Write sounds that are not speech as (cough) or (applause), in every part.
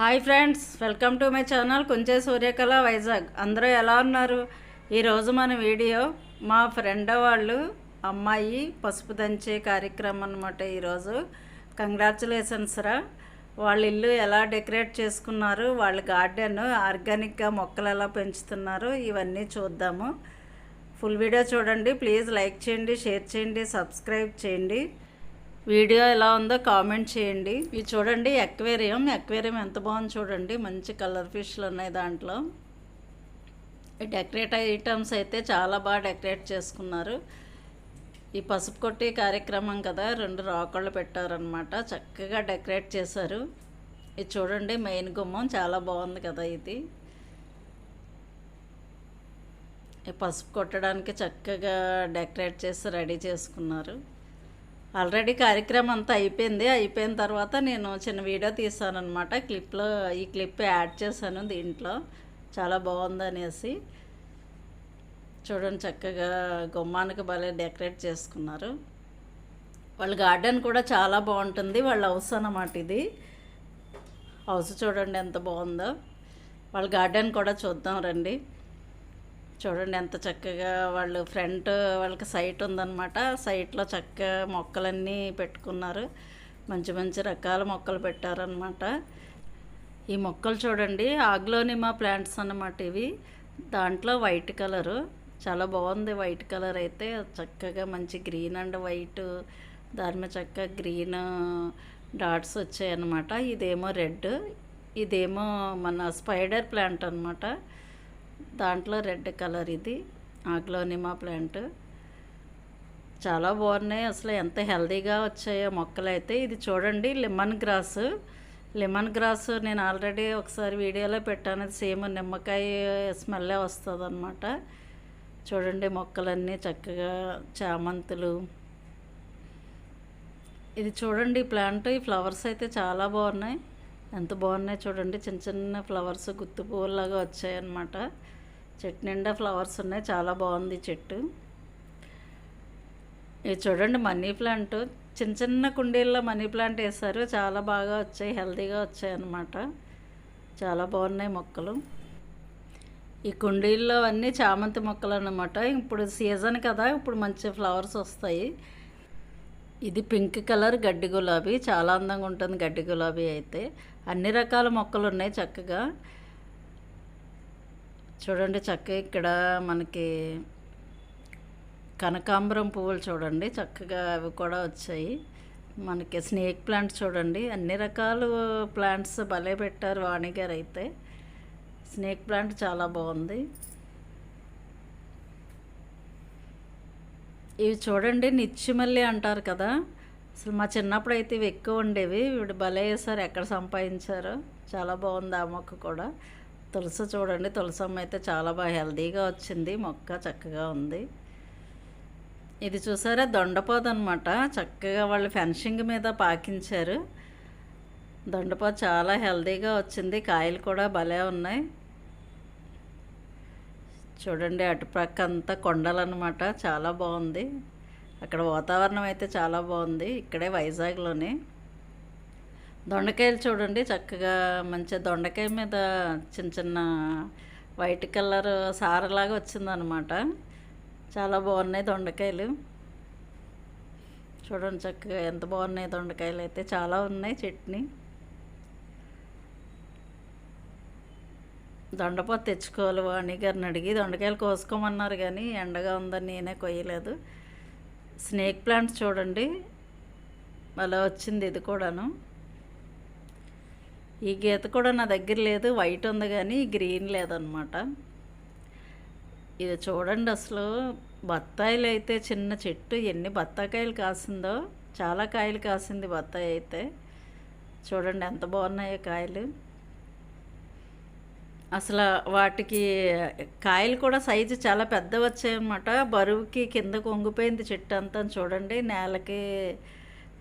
Hi friends welcome to my channel కొంచెం సూర్యకళ వైజాగ్. అందరూ ఎలా ఉన్నారు? ఈరోజు మన వీడియో మా ఫ్రెండ్ వాళ్ళు అమ్మాయి పసుపు దంచే కార్యక్రమం అనమాట ఈరోజు కంగ్రాచులేషన్స్ రా. వాళ్ళ ఇల్లు ఎలా డెకరేట్ చేసుకున్నారు? వాళ్ళ గార్డెన్ ఆర్గానిక్గా మొక్కలు ఎలా పెంచుతున్నారు? ఇవన్నీ చూద్దాము. ఫుల్ వీడియో చూడండి. ప్లీజ్ లైక్ చేయండి షేర్ చేయండి సబ్స్క్రైబ్ చేయండి. వీడియో ఎలా ఉందో కామెంట్ చేయండి. ఇవి చూడండి ఎక్వేరియం ఎక్వేరియం ఎంత బాగుంది చూడండి. మంచి కలర్ ఫిష్లు ఉన్నాయి దాంట్లో. ఈ డెకరేట్ ఐటమ్స్ అయితే చాలా బాగా డెకరేట్ చేసుకున్నారు. ఈ పసుపు కొట్టి కార్యక్రమం కదా రెండు రాకళ్ళు పెట్టారనమాట చక్కగా డెకరేట్ చేశారు. ఇది చూడండి మెయిన్ గుమ్మం. చాలా బాగుంది కదా ఇది. ఈ పసుపు కొట్టడానికి చక్కగా డెకరేట్ చేసి రెడీ చేసుకున్నారు. ఆల్రెడీ కార్యక్రమం అంతా అయిపోయింది. అయిపోయిన తర్వాత నేను చిన్న వీడియో తీసానమాట క్లిప్లో ఈ క్లిప్ యాడ్ చేశాను దీంట్లో. చాలా బాగుంది అనేసి చూడండి చక్కగా గుమ్మానికి భలే డెకరేట్ చేసుకున్నారు. వాళ్ళ గార్డెన్ కూడా చాలా బాగుంటుంది. వాళ్ళ హౌస్ అన్నమాట ఇది. హౌస్ చూడండి ఎంత బాగుందో. వాళ్ళ గార్డెన్ కూడా చూద్దాం రండి. చూడండి ఎంత చక్కగా వాళ్ళు ఫ్రంట్ వాళ్ళకి సైట్ ఉందన్నమాట. సైట్లో చక్కగా మొక్కలన్నీ పెట్టుకున్నారు. మంచి మంచి రకాల మొక్కలు పెట్టారనమాట ఈ మొక్కలు చూడండి ఆగ్లోనిమా ప్లాంట్స్ అన్నమాట ఇవి. దాంట్లో వైట్ కలరు. చాలా బాగుంది వైట్ కలర్ అయితే. చక్కగా మంచి గ్రీన్ అండ్ వైట్. దాని మీద చక్కగా గ్రీన్ డాట్స్ వచ్చాయన్నమాట. ఇదేమో రెడ్. ఇదేమో మన స్పైడర్ ప్లాంట్ అనమాట దాంట్లో రెడ్ కలర్ ఇది ఆగ్లోనిమా ప్లాంట్. చాలా బాగున్నాయి. అసలు ఎంత హెల్దీగా వచ్చాయో మొక్కలైతే. ఇది చూడండి లెమన్ గ్రాస్. లెమన్ గ్రాస్ నేను ఆల్రెడీ ఒకసారి వీడియోలో పెట్టాను. అది సేమ్ నిమ్మకాయ స్మెల్లే వస్తుంది అనమాట చూడండి మొక్కలన్నీ చక్కగా చామంతులు. ఇది చూడండి ప్లాంట్ ఈ ఫ్లవర్స్ అయితే చాలా బాగున్నాయి. ఎంత బాగున్నాయి చూడండి. చిన్న చిన్న ఫ్లవర్స్ గుత్తి పువ్వులాగా వచ్చాయన్నమాట. చెట్టు నిండా ఫ్లవర్స్ ఉన్నాయి. చాలా బాగుంది చెట్టు. ఇది చూడండి మనీ ప్లాంట్. చిన్న చిన్న కుండీల్లో మనీ ప్లాంట్ వేశారు. చాలా బాగా వచ్చాయి. హెల్తీగా వచ్చాయి అన్నమాట చాలా బాగున్నాయి మొక్కలు. ఈ కుండీల్లో అన్నీ చామంతి మొక్కలు అన్నమాట ఇప్పుడు సీజన్ కదా. ఇప్పుడు మంచి ఫ్లవర్స్ వస్తాయి. ఇది పింక్ కలర్ గడ్డి గులాబీ. చాలా అందంగా ఉంటుంది గడ్డి గులాబీ అయితే. అన్ని రకాల మొక్కలు ఉన్నాయి చక్కగా. చూడండి చక్కగా ఇక్కడ మనకి కనకాంబరం పువ్వులు చూడండి చక్కగా అవి కూడా వచ్చాయి. మనకి స్నేక్ ప్లాంట్స్ చూడండి అన్ని రకాల ప్లాంట్స్ భలే పెట్టారు వాణి గారు అయితే. స్నేక్ ప్లాంట్ చాలా బాగుంది. ఇవి చూడండి నిచ్చిమల్లి అంటారు కదా. అసలు మా చిన్నప్పుడు అయితే ఇవి ఎక్కువ ఉండేవి. ఇవి భలే వేసారు ఎక్కడ సంపాదించారో. చాలా బాగుంది ఆ మొక్క కూడా. తులసి చూడండి. తులసమ్మ అయితే చాలా బాగా హెల్దీగా వచ్చింది. మొక్క చక్కగా ఉంది. ఇది చూసారా? దొండపోత అనమాట చక్కగా వాళ్ళు ఫెన్షింగ్ మీద పాకించారు. దొండపోత చాలా హెల్దీగా వచ్చింది. కాయలు కూడా భలే ఉన్నాయి. చూడండి అటుపక్క అంతా కొండలు అనమాట చాలా బాగుంది. అక్కడ వాతావరణం అయితే చాలా బాగుంది. ఇక్కడే వైజాగ్లోనే. దొండకాయలు చూడండి చక్కగా మంచి దొండకాయ మీద చిన్న చిన్న వైట్ కలర్ సారలాగా వచ్చిందనమాట. చాలా బాగున్నాయి దొండకాయలు. చూడండి చక్కగా ఎంత బాగున్నాయి దొండకాయలు అయితే. చాలా ఉన్నాయి చట్నీ. దొండపోత తెచ్చుకోవాలి. వాణి గారిని అడిగి దొండకాయలు కోసుకోమన్నారు కానీ ఎండగా ఉందని నేనే కొయ్యలేదు. స్నేక్ ప్లాంట్స్ చూడండి. అలా వచ్చింది ఇది కూడాను. ఈ గీత కూడా నా దగ్గర లేదు వైట్ ఉంది కానీ గ్రీన్ లేదనమాట. ఇది చూడండి అసలు బత్తాయిలు అయితే చిన్న చెట్టు ఎన్ని బత్తాకాయలు కాసిందో చాలా కాయలు కాసింది బత్తాయి అయితే. చూడండి ఎంత బాగున్నాయో కాయలు. అసలు వాటికి కాయలు కూడా సైజు చాలా పెద్ద వచ్చాయన్నమాట బరువుకి కింద కొంగిపోయింది చెట్టు అంతా చూడండి. నేలకి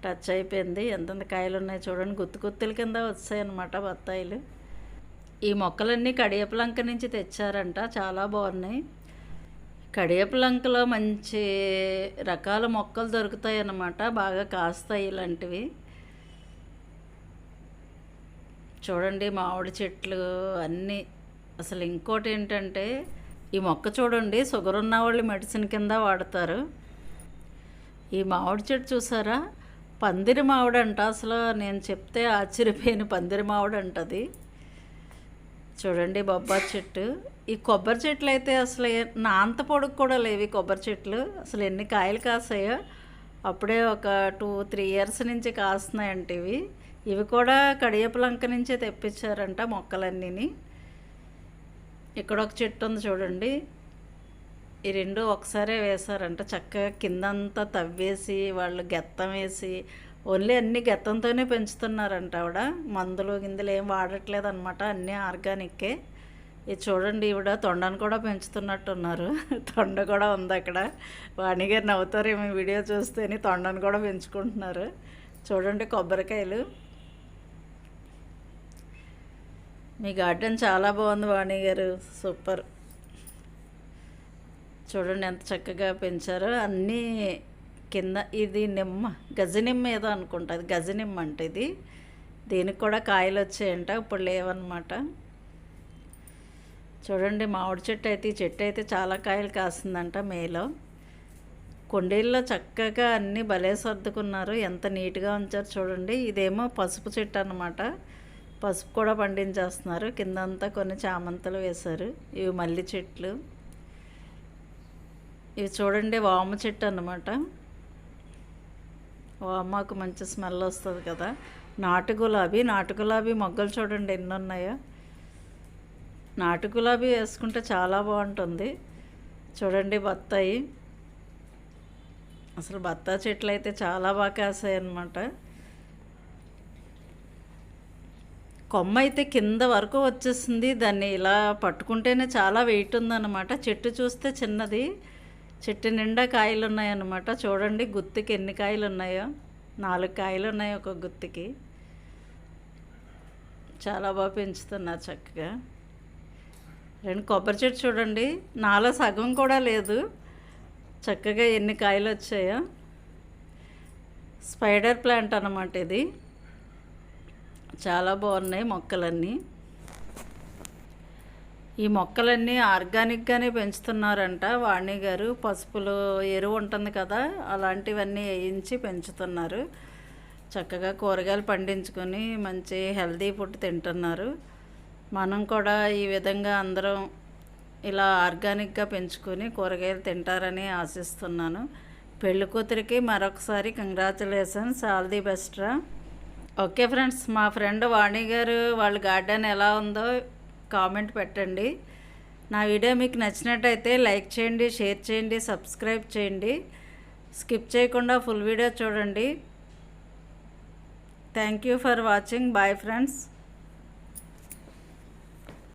టచ్ అయిపోయింది. ఎంతెంత కాయలు ఉన్నాయి చూడండి. గుత్తు గుత్తుల కింద వచ్చాయన్నమాట బత్తాయిలు. ఈ మొక్కలన్నీ కడియపులంక నుంచి తెచ్చారంట. చాలా బాగున్నాయి. కడియపులంకలో మంచి రకాల మొక్కలు దొరుకుతాయి అన్నమాట బాగా కాస్తాయి ఇలాంటివి. చూడండి మామిడి చెట్లు అన్నీ. అసలు ఇంకోటి ఏంటంటే ఈ మొక్క చూడండి షుగర్ ఉన్న వాళ్ళు మెడిసిన్ కింద వాడతారు. ఈ మామిడి చెట్టు చూసారా? పందిరి మామిడి అంట అసలు నేను చెప్తే ఆశ్చర్యపోయిన పందిరి మామిడి అంటది చూడండి బొబ్బాయి చెట్టు. ఈ కొబ్బరి చెట్లు అయితే అసలు నాంత నా అంత పొడుగు కూడా లేవు ఈ కొబ్బరి చెట్లు. అసలు ఎన్ని కాయలు కాసాయో అప్పుడే ఒక టూ త్రీ ఇయర్స్ నుంచి కాస్తున్నాయంట ఇవి. ఇవి కూడా కడియపులంక నుంచే తెప్పించారంట మొక్కలన్నీని. ఇక్కడ ఒక చెట్టు ఉంది చూడండి. ఈ రెండు ఒకసారే వేశారంట. చక్కగా కిందంతా తవ్వేసి వాళ్ళు గెత్తం వేసి ఓన్లీ అన్ని గెత్తంతోనే పెంచుతున్నారంట ఆవిడ. మందులు గిందులు ఏం వాడట్లేదు అనమాట అన్నీ ఆర్గానిక్కే. ఇది చూడండి ఈవిడ తొండను కూడా పెంచుతున్నట్టున్నారు. (laughs) తొండ కూడా ఉంది అక్కడ. వాణిగారు నవ్వుతారేమో ఈ వీడియో చూస్తేనే తొండను కూడా పెంచుకుంటున్నారు. చూడండి కొబ్బరికాయలు. మీ గార్డెన్ చాలా బాగుంది వాణి గారు. సూపర్. చూడండి ఎంత చక్కగా పెంచారో. అన్నీ కింద ఇది నిమ్మ గజనిమ్మ ఏదో అనుకుంటా. అది గజనిమ్మ అంటే ఇది. దీనికి కూడా కాయలు వచ్చాయంట ఇప్పుడు లేవన్నమాట. చూడండి మామిడి చెట్టు అయితే ఈ చెట్టు అయితే చాలా కాయలు కాసిందంట మేలో. కుండీల్లో చక్కగా అన్నీ భలే సర్దుకున్నారు. ఎంత నీట్గా ఉంచారు చూడండి. ఇదేమో పసుపు చెట్టు అనమాట పసుపు కూడా పండించేస్తున్నారు. కిందంతా కొన్ని చామంతులు వేశారు. ఇవి మల్లి చెట్లు. ఇవి చూడండి వామ చెట్టు అన్నమాట. వామాకు మంచి స్మెల్ వస్తుంది కదా. నాటు గులాబీ నాటు గులాబీ మొగ్గలు చూడండి ఎన్ని ఉన్నాయో. నాటు గులాబీ వేసుకుంటే చాలా బాగుంటుంది. చూడండి బత్తాయి. అసలు బత్తా చెట్లు అయితే చాలా బాగా కాసాయి అన్నమాట కొమ్మ అయితే కింద వరకు వచ్చేసింది. దాన్ని ఇలా పట్టుకుంటేనే చాలా వెయిట్ ఉందన్నమాట. చెట్టు చూస్తే చిన్నది. చెట్టు నిండా కాయలు ఉన్నాయన్నమాట చూడండి గుత్తికి ఎన్ని కాయలు ఉన్నాయో నాలుగు కాయలు ఉన్నాయి ఒక గుత్తికి. చాలా బాగా పెంచుతున్నారు చక్కగా. రెండు కొబ్బరి చెట్టు చూడండి. నాలో సగం కూడా లేదు. చక్కగా ఎన్ని కాయలు వచ్చాయో. స్పైడర్ ప్లాంట్ అన్నమాట ఇది. చాలా బాగున్నాయి మొక్కలన్నీ. ఈ మొక్కలన్నీ ఆర్గానిక్గానే పెంచుతున్నారంట. వాణి గారు పసుపులో ఎరువు ఉంటుంది కదా అలాంటివన్నీ వేయించి పెంచుతున్నారు. చక్కగా కూరగాయలు పండించుకొని మంచి హెల్దీ ఫుడ్ తింటున్నారు. మనం కూడా ఈ విధంగా అందరం ఇలా ఆర్గానిక్గా పెంచుకొని కూరగాయలు తింటారని ఆశిస్తున్నాను. పెళ్ళికూతురికి మరొకసారి కంగ్రాచులేషన్స్. ఆల్ ది బెస్ట్రా ఓకే ఫ్రెండ్స్ మా ఫ్రెండ్ వాణి గారు వాళ్ళ గార్డెన్ ఎలా ఉందో కామెంట్ పెట్టండి. నా వీడియో మీకు నచ్చినట్టయితే లైక్ చేయండి షేర్ చేయండి సబ్స్క్రైబ్ చేయండి. స్కిప్ చేయకుండా ఫుల్ వీడియో చూడండి. Thank you for watching. Bye friends.